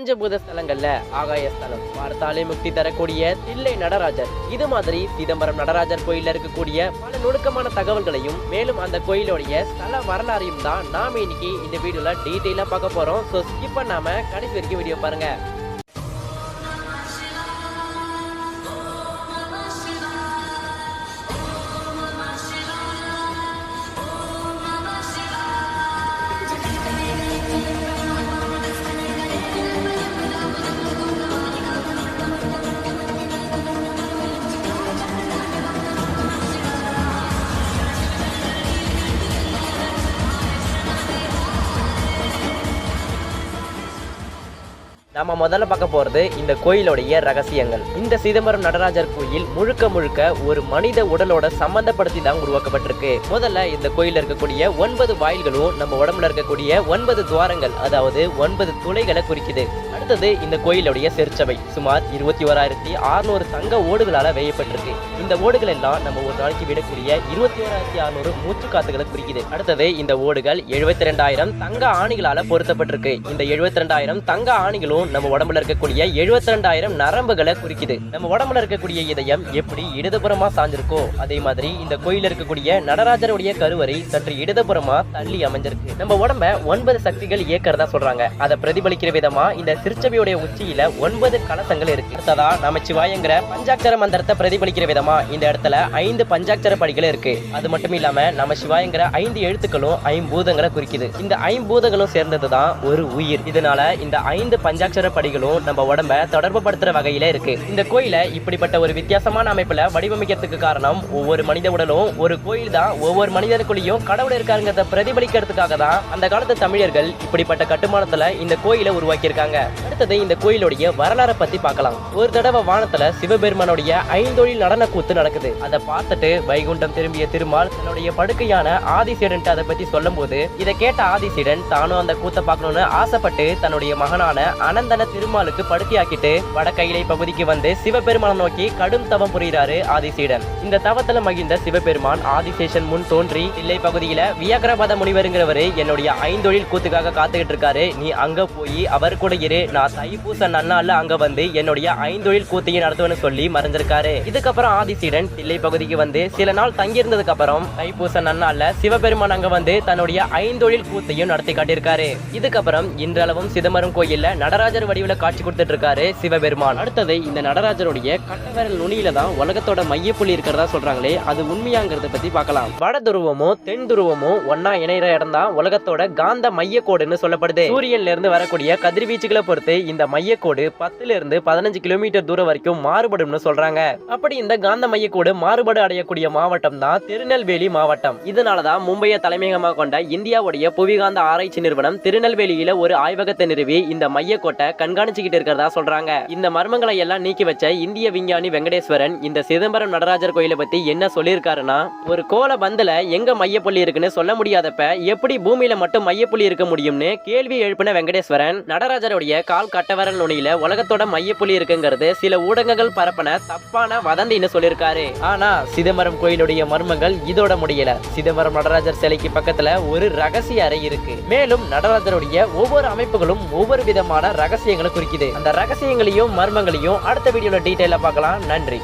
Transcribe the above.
பஞ்சபூத ஸ்தலங்கள்ல ஆகாய ஸ்தலம். பார்த்தாலே முக்தி தரக்கூடிய தில்லை நடராஜர். இது மாதிரி சிதம்பரம் நடராஜர் கோயில்ல இருக்கக்கூடிய பல நுணுக்கமான தகவல்களையும் மேலும் அந்த கோயிலுடைய ஸ்தல வரலாறையும் தான் நாம இன்னைக்கு இந்த வீடியோல டீட்டெயிலா பார்க்க போறோம். ஸோ ஸ்கிப் பண்ணாம கடைசி வரைக்கும் வீடியோ பாருங்க. நம்ம முதல்ல பார்க்க போகிறது இந்த கோயிலுடைய ரகசியங்கள். இந்த சிதம்பரம் நடராஜர் கோயில் முழுக்க முழுக்க ஒரு மனித உடலோட சம்பந்தப்படுத்தி தான் உருவாக்கப்பட்டிருக்கு. முதல்ல இந்த கோயில் இருக்கக்கூடிய ஒன்பது வாயில்களும் நம்ம உடம்புல இருக்கக்கூடிய ஒன்பது துவாரங்கள் அதாவது ஒன்பது துளைகளை குறிக்குது. அடுத்தது இந்த கோயிலுடைய செருச்சபை சுமார் இருபத்தி ஓராயிரத்தி அறுநூறு தங்க ஓடுகளால் வேயப்பட்டிருக்கு. இந்த ஓடுகள் எல்லாம் நம்ம ஒரு நாளைக்கு விடக்கூடிய இருபத்தி ஓராயிரத்தி அறுநூறு மூச்சு காத்துகளை குறிக்குது. அடுத்தது இந்த ஓடுகள் எழுபத்தி ரெண்டாயிரம் தங்க ஆணிகளால் பொருத்தப்பட்டிருக்கு. இந்த எழுபத்தி ரெண்டாயிரம் தங்க ஆணிகளும் நம்ம உடம்புல இருக்கக்கூடிய எழுபத்தி ரெண்டாயிரம் நரம்புகளை குறிக்குது. நம்ம உடம்புல இருக்கக்கூடிய இதயம் எப்படி இடதுபுறமா சாஞ்சிருக்கோ அதே மாதிரி இந்த கோயில் இருக்கக்கூடிய நடராஜருடைய கருவறை சற்று இடதுபுறமா தள்ளி அமைஞ்சிருக்கு. நம்ம உடம்ப ஒன்பது சக்திகள் இயக்கிறதா சொல்றாங்க. அதை பிரதிபலிக்கிற விதமா இந்த திருச்சபையுடைய உச்சியில ஒன்பது கலசங்கள் இருக்கு. அடுத்ததா நமச்சிவாயங்கிற பஞ்சாட்சர மந்திரத்தை பிரதிபலிக்கிற விதமா இந்த இடத்துல ஐந்து பஞ்சாட்சர படிகள் இருக்கு. அது மட்டும் இல்லாம நம்ம சிவாயங்கிற ஐந்து எழுத்துக்களும் ஐம்பூதங்களை குறிக்குது. இந்த ஐம்பூதங்களும் சேர்ந்ததுதான் ஒரு உயிர். இதனால இந்த ஐந்து பஞ்சாட்சர படிகளும் நம்ம உடம்ப தொடர்பு படுத்துற வகையில இருக்கு. இந்த கோயில இப்படிப்பட்ட ஒரு வித்தியாசமான அமைப்புல வடிவமைக்கிறதுக்கு காரணம் ஒவ்வொரு மனித உடலும் ஒரு கோயில் தான் ஒவ்வொரு மனிதனுக்குள்ளேயும் கடவுள் இருக்காருங்கிறத பிரதிபலிக்கிறதுக்காக தான் அந்த காலத்து தமிழர்கள் இப்படிப்பட்ட கட்டுமானத்துல இந்த கோயிலை உருவாக்கியிருக்காங்க. அடுத்தது இந்த கோயிலுடைய வரலாறை பத்தி பார்க்கலாம். ஒரு தடவை வானத்துல சிவபெருமானுடைய ஐந்தொழில் நடன கூத்து நடக்குது. அதை பார்த்துட்டு வைகுண்டம் திரும்பிய திருமால் தன்னுடைய படுக்கையான ஆதிசீடன் அதை பத்தி சொல்லும்போது இதை கேட்ட ஆதிசீடன் தானும் அந்த கூத்தை பார்க்கணும்னு ஆசைப்பட்டு தன்னுடைய மகனான அன அனந்தன திருமாலுக்கு படுக்கையாக்கிட்டு வட பகுதிக்கு வந்து சிவபெருமானை நோக்கி கடும் தவம் புரிகிறாரு ஆதிசீடன். இந்த தவத்துல மகிழ்ந்த சிவபெருமான் ஆதிசேஷன் முன் தோன்றி தில்லை பகுதியில வியாகரபத முனிவருங்கிறவரு என்னுடைய ஐந்தொழில் கூத்துக்காக காத்துக்கிட்டு இருக்காரு. நீ அங்க போய் அவர் கூட இரு. நான் தைப்பூச நன்னால அங்க வந்து என்னுடைய ஐந்தொழில் கூத்தையும் நடத்துவேன்னு சொல்லி மறைஞ்சிருக்காரு இதுக்கப்புறம் ஆதிசீடன் தில்லை பகுதிக்கு வந்து சில நாள் தங்கியிருந்ததுக்கு அப்புறம் தைப்பூச நன்னால சிவபெருமான் அங்க வந்து தன்னுடைய ஐந்தொழில் கூத்தையும் நடத்தி காட்டியிருக்காரு. இதுக்கப்புறம் இன்றளவும் சிதம்பரம் கோயில்ல நடராஜர் வடிவில் காட்சி கொடுத்துட்டு இருக்காரு சிவபெருமான். அடுத்தது இந்த நடராஜருடைய கட்டவரல் நுனியில தான் உலகத்தோட மையப்புள்ளி இருக்கிறதா சொல்றாங்களே அது உண்மையாங்கிறத பத்தி பார்க்கலாம். வட துருவமும் தென் துருவமும் ஒன்னா இணைகிற இடம் தான் உலகத்தோட காந்த மையக்கோடுன்னு சொல்லப்படுது. சூரியன்ல இருந்து வரக்கூடிய கதிர்வீச்சுகளை பொறுத்து இந்த மையக்கோடு பத்துல இருந்து பதினஞ்சு கிலோமீட்டர் தூரம் வரைக்கும் மாறுபடும்னு சொல்றாங்க. அப்படி இந்த காந்த மையக்கோடு மாறுபாடு அடையக்கூடிய மாவட்டம் தான் திருநெல்வேலி மாவட்டம். இதனாலதான் மும்பையை தலைமையகமாக கொண்ட இந்தியாவுடைய புவிகாந்த ஆராய்ச்சி நிறுவனம் திருநெல்வேலியில ஒரு ஆய்வகத்தை நிறுவி இந்த மையக்கோட்டை கண்காணிச்சுக்கிட்டு இருக்கிறதா சொல்றாங்க. இந்த மர்மங்களை எல்லாம் நீக்கி வச்ச இந்திய விஞ்ஞானி வெங்கடேஸ்வரன் இந்த சிதம்பரம் நடராஜர் கோயிலை பத்தி என்ன சொல்லியிருக்காருன்னா ஒரு கோல பந்துல எங்க மையப்புள்ளி இருக்குன்னு சொல்ல முடியாதப்ப எப்படி பூமியில மட்டும் மையப்புள்ளி இருக்க முடியும்னு கேள்வி எழுப்பின வெங்கடேஸ்வரன் நடராஜருடைய கால் கட்டவரல் நுனியில உலகத்தோட மையப்புள்ளி இருக்குங்கிறது சில ஊடகங்கள் பரப்பன தப்பான வதந்தின்னு சொல்லியிருக்காரு. ஆனா சிதம்பரம் கோயிலுடைய மர்மங்கள் இதோட முடியல. சிதம்பரம் நடராஜர் சிலைக்கு பக்கத்துல ஒரு ரகசிய அறை இருக்கு. மேலும் நடராஜருடைய ஒவ்வொரு அமைப்புகளும் ஒவ்வொரு விதமான ரகசியங்களை குறிக்குது. அந்த ரகசியங்களையும் மர்மங்களையும் அடுத்த வீடியோல டீட்டெயிலா பார்க்கலாம். நன்றி.